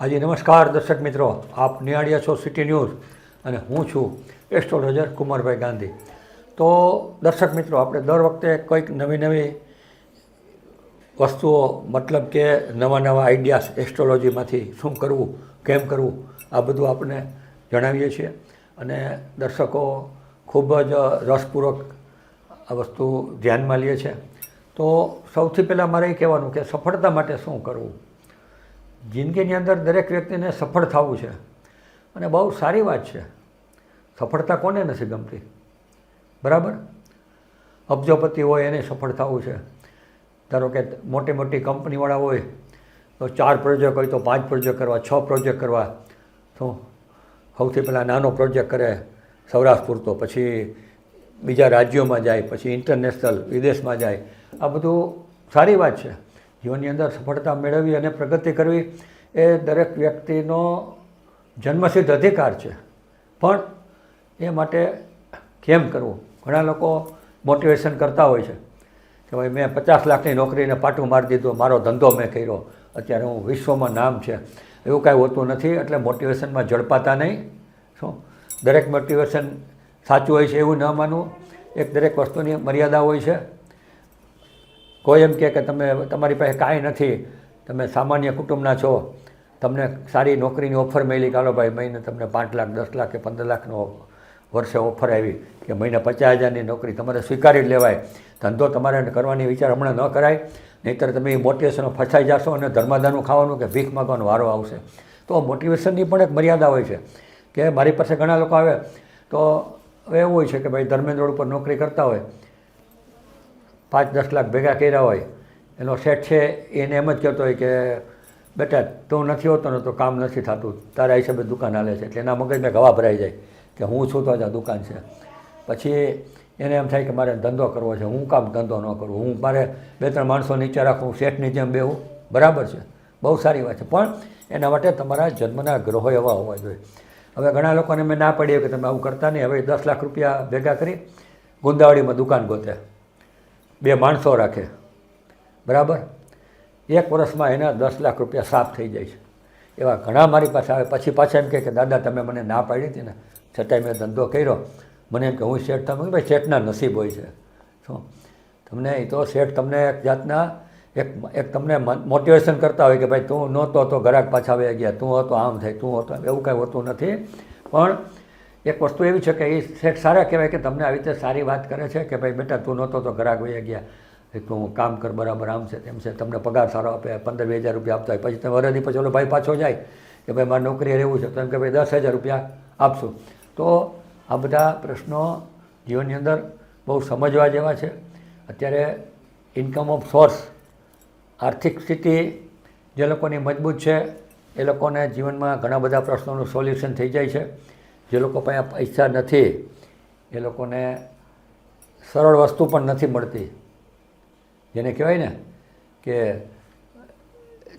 હાજી નમસ્કાર દર્શક મિત્રો. આપ નિહાળ્યા છો સિટી ન્યૂઝ અને હું છું એસ્ટ્રોલોજર કુમારભાઈ ગાંધી. તો દર્શક મિત્રો, આપણે દર વખતે કોઈક નવી નવી વસ્તુઓ, મતલબ કે નવા નવા આઈડિયાસ એસ્ટ્રોલોજીમાંથી શું કરવું, કેમ કરવું, આ બધું આપણે જણાવીએ છીએ. અને દર્શકો ખૂબ જ રસપૂર્વક આ વસ્તુ ધ્યાનમાં લે છે. તો સૌથી પહેલાં મારે એ કહેવાનું કે સફળતા માટે શું કરવું? જિંદગીની અંદર દરેક વ્યક્તિને સફળ થવું છે. અને બહુ સારી વાત છે. સફળતા કોને નથી ગમતી? બરાબર? અબજોપતિ હોય એને સફળ થવું છે. ધારો કે મોટી મોટી કંપનીવાળા હોય, તો ચાર પ્રોજેક્ટ હોય તો પાંચ પ્રોજેક્ટ કરવા, છ પ્રોજેક્ટ કરવા. તો સૌથી પહેલાં નાનો પ્રોજેક્ટ કરે, સૌરાષ્ટ્ર પૂરતો, પછી બીજા રાજ્યોમાં જાય, પછી ઇન્ટરનેશનલ વિદેશમાં જાય. આ બધું સારી વાત છે. જીવનની અંદર સફળતા મેળવવી અને પ્રગતિ કરવી એ દરેક વ્યક્તિનો જન્મસિદ્ધ અધિકાર છે. પણ એ માટે કેમ કરવું? ઘણા લોકો મોટિવેશન કરતા હોય છે કે ભાઈ મેં પચાસ લાખની નોકરીને પાટું મારી દીધું, મારો ધંધો મેં કર્યો, અત્યારે હું વિશ્વમાં નામ છે. એવું કાંઈ હોતું નથી, એટલે મોટિવેશનમાં ઝડપાતા નહીં. શું? દરેક મોટિવેશન સાચું હોય છે એવું ન માનવું. એક દરેક વસ્તુની મર્યાદા હોય છે. કોઈ એમ કહે કે તમે તમારી પાસે કાંઈ નથી, તમે સામાન્ય કુટુંબના છો, તમને સારી નોકરીની ઓફર મળી ચાલો ભાઈ મહિને તમને પાંચ લાખ, દસ લાખ કે પંદર લાખનો વર્ષે ઓફર આવી, કે મહિને પચાસ હજારની નોકરી તમારે સ્વીકારી લેવાય. ધંધો તમારે કરવાની વિચાર હમણાં ન કરાય, નહીંતર તમે મોટિવેશનો ફસાઈ જશો અને ધર્માદાનું ખાવાનું કે ભીખ માગવાનો વારો આવશે. તો મોટિવેશનની પણ એક મર્યાદા હોય છે. કે મારી પાસે ઘણા લોકો આવે, તો એવું હોય છે કે ભાઈ ધર્મેન્દ્ર ઉપર નોકરી કરતા હોય પાંચ દસ લાખ ભેગા કર્યા હોય, એનો સેટ છે, એને એમ જ કહેતો હોય કે, બેટા, તું નથી હોતો ને તો કામ નથી થતું. તારા હિસાબે દુકાન હાલે છે. એટલે એના મગજમાં ગવા ભરાઈ જાય કે હું છું તો જ આ દુકાન છે. પછી એને એમ થાય કે મારે ધંધો કરવો છે. હું કામ ધંધો ન કરું. હું મારે બે ત્રણ માણસો નીચે રાખું, શેઠની જેમ બેહું. બરાબર છે. બહુ સારી વાત છે. પણ એના માટે તમારા જન્મના ગ્રહો એવા હોવા જોઈએ. હવે ઘણા લોકોને મેં ના પડી કે તમે આવું કરતા નહીં. હવે દસ લાખ રૂપિયા ભેગા કરી ગુંદાવાડીમાં દુકાન ગોતે. બે માણસો રાખે. બરાબર? એક વર્ષમાં એના દસ લાખ રૂપિયા સાફ થઈ જાય છે. એવા ઘણા મારી પાસે આવે. પછી પાછા એમ કહે કે, દાદા, તમે મને ના પાડી હતી ને, છતાંય મેં ધંધો કર્યો. મને એમ કે, હું શેઠ તમે ભાઈ, શેઠના નસીબ હોય છે. શું? તમને એ તો શેઠ તમને એક જાતના એક એક તમને મોટિવેશન કરતા હોય કે, ભાઈ, તું નહોતો તો ઘરાક પાછા આવી ગયા. તું હતો, આમ થાય, તું હતો. એવું કાંઈ હોતું નથી. પણ એક વસ્તુ એવી છે કે એ શેઠ સારા કહેવાય કે તમને આવી રીતે સારી વાત કરે છે કે ભાઈ બેટા તું નહોતો તો ઘરાક વહી ગયા. એ તું કામ કર બરાબર આમ છે તેમ છે, તમને પગાર સારો આપે, પંદર બે હજાર રૂપિયા આપતા હોય. પછી તમે વરદી પછી ઓલો ભાઈ પાછો જાય કે ભાઈ મારે નોકરીએ રહેવું છે. તો એમ કે ભાઈ દસ હજાર રૂપિયા આપશું. તો આ બધા પ્રશ્નો જીવનની અંદર બહુ સમજવા જેવા છે. અત્યારે ઇન્કમ ઓફ સોર્સ આર્થિક સ્થિતિ જે લોકોની મજબૂત છે, એ લોકોને જીવનમાં ઘણા બધા પ્રશ્નોનું સોલ્યુશન થઈ જાય છે. જે લોકો પાસે પૈસા નથી, એ લોકોને સરળ વસ્તુ પણ નથી મળતી. જેને કહેવાય ને કે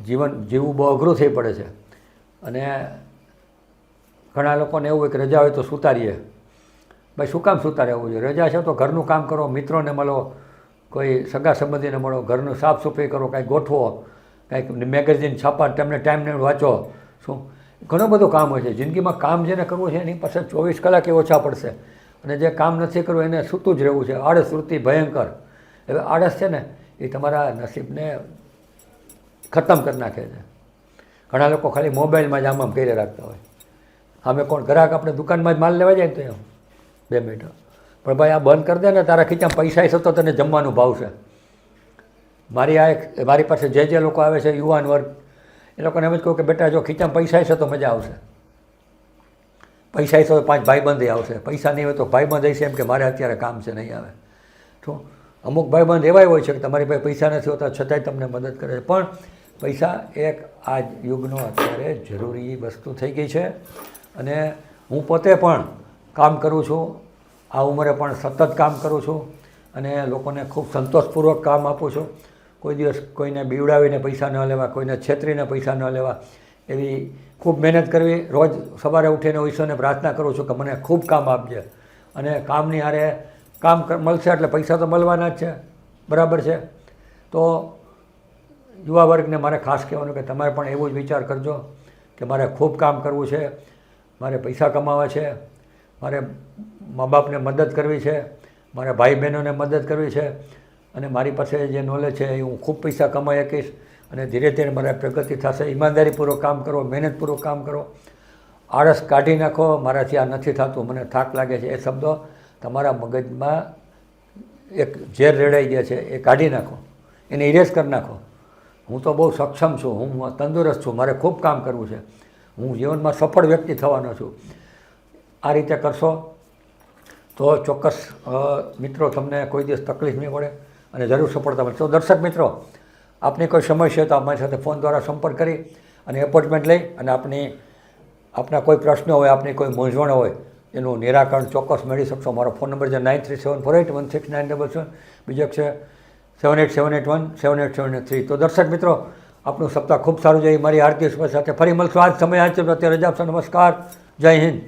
જીવન જીવવું બહુ અઘરું થઈ પડે છે. અને ઘણા લોકોને એવું હોય કે રજા હોય તો સુતારીએ. ભાઈ, શું કામ સુતા રહેવું જોઈએ? રજા છે તો ઘરનું કામ કરો, મિત્રોને મળો, કોઈ સગા સંબંધીને મળો, ઘરનું સાફ સફાઈ કરો કાંઈક ગોઠવો, કાંઈક મેગેઝિન છાપા તમને ટાઈમને વાંચો. શું? ઘણું બધું કામ હોય છે. જિંદગીમાં કામ જેને કરવું છે એની પાસે ચોવીસ કલાક એ ઓછા પડશે. અને જે કામ નથી કરવું એને સૂતું જ રહેવું છે. આળસ વૃત્તિ ભયંકર. હવે આળસ છે ને, એ તમારા નસીબને ખતમ કરી નાખે છે. ઘણા લોકો ખાલી મોબાઈલમાં જ આમ આમ કરી રાખતા હોય. અમે કોણ? ગ્રાહક આપણે દુકાનમાં જ માલ લેવા જાય ને તો એમ. બે મિનિટ. પણ ભાઈ, આ બંધ કરી દે ને, તારા ખીચામાં પૈસા છે તો તને જમવાનું ભાવશે. મારી આ એક, મારી પાસે જે જે લોકો આવે છે, યુવાન વર્ગ એ લોકોને એમ જ કહું કે બેટા, જો ખીચામાં પૈસા છે તો મજા આવશે. પૈસા હશે તો પાંચ ભાઈબંધ આવશે. પૈસા નહીં હોય તો ભાઈબંધ હશે એમ કે મારે અત્યારે કામ છે, નહીં આવે. તો અમુક ભાઈબંધ એવાય હોય છે કે તમારી પાસે પૈસા નથી હોતા, છતાંય તમને મદદ કરે છે. પણ પૈસા એક આ યુગનો અત્યારે જરૂરી વસ્તુ થઈ ગઈ છે અને હું પોતે પણ કામ કરું છું. આ ઉંમરે પણ સતત કામ કરું છું અને લોકોને ખૂબ સંતોષપૂર્વક કામ આપું છું. કોઈ દિવસ કોઈને બીવડાવીને પૈસા ન લેવા, કોઈને છેતરીને પૈસા ન લેવા, એવી ખૂબ મહેનત કરવી. રોજ સવારે ઉઠીને ઈશ્વરને પ્રાર્થના કરું છું કે મને ખૂબ કામ આપજે. અને કામની હારે કામ મળશે એટલે પૈસા તો મળવાના જ છે. બરાબર છે? તો યુવા વર્ગને મારે ખાસ કહેવાનું કે તમારે પણ એવો જ વિચાર કરજો કે મારે ખૂબ કામ કરવું છે, મારે પૈસા કમાવા છે, મારે મા બાપને મદદ કરવી છે, મારે ભાઈ બહેનોને મદદ કરવી છે. અને મારી પાસે જે નોલેજ છે એ હું ખૂબ પૈસા કમાઈ શકીશ અને ધીરે ધીરે મારા પ્રગતિ થશે. ઈમાનદારીપૂર્વક કામ કરો, મહેનતપૂર્વક કામ કરો. આળસ કાઢી નાખો, મારાથી આ નથી થતું. મને થાક લાગે છે. એ શબ્દો તમારા મગજમાં એક ઝેર રેડાઈ ગયા છે. એ કાઢી નાખો. એને ઇરેઝ કરી નાખો. હું તો બહુ સક્ષમ છું. હું તંદુરસ્ત છું. મારે ખૂબ કામ કરવું છે. હું જીવનમાં સફળ વ્યક્તિ થવાનો છું. આ રીતે કરશો તો ચોક્કસ મિત્રો, તમને કોઈ દિવસ તકલીફ નહીં પડે. અને જરૂર સફળતા મળશે તો દર્શક મિત્રો, આપની કોઈ સમય છે તો અમારી સાથે ફોન દ્વારા સંપર્ક કરી અને એપોઇન્ટમેન્ટ લઈ અને આપની, આપના કોઈ પ્રશ્નો હોય, આપની કોઈ મૂંઝવણ હોય, એનું નિરાકરણ ચોક્કસ મેળવી શકશો. મારો ફોન નંબર છે nine three seven four eight one six nine double seven બીજો છે seven eight seven eight one seven eight seven eight three તો દર્શક મિત્રો, આપનું સપ્તાહ ખૂબ સારું જાય. મારી આરતી સાથે ફરી મળશું. આજ સમય આજ અત્યારે રજા નમસ્કાર. જય હિન્દ.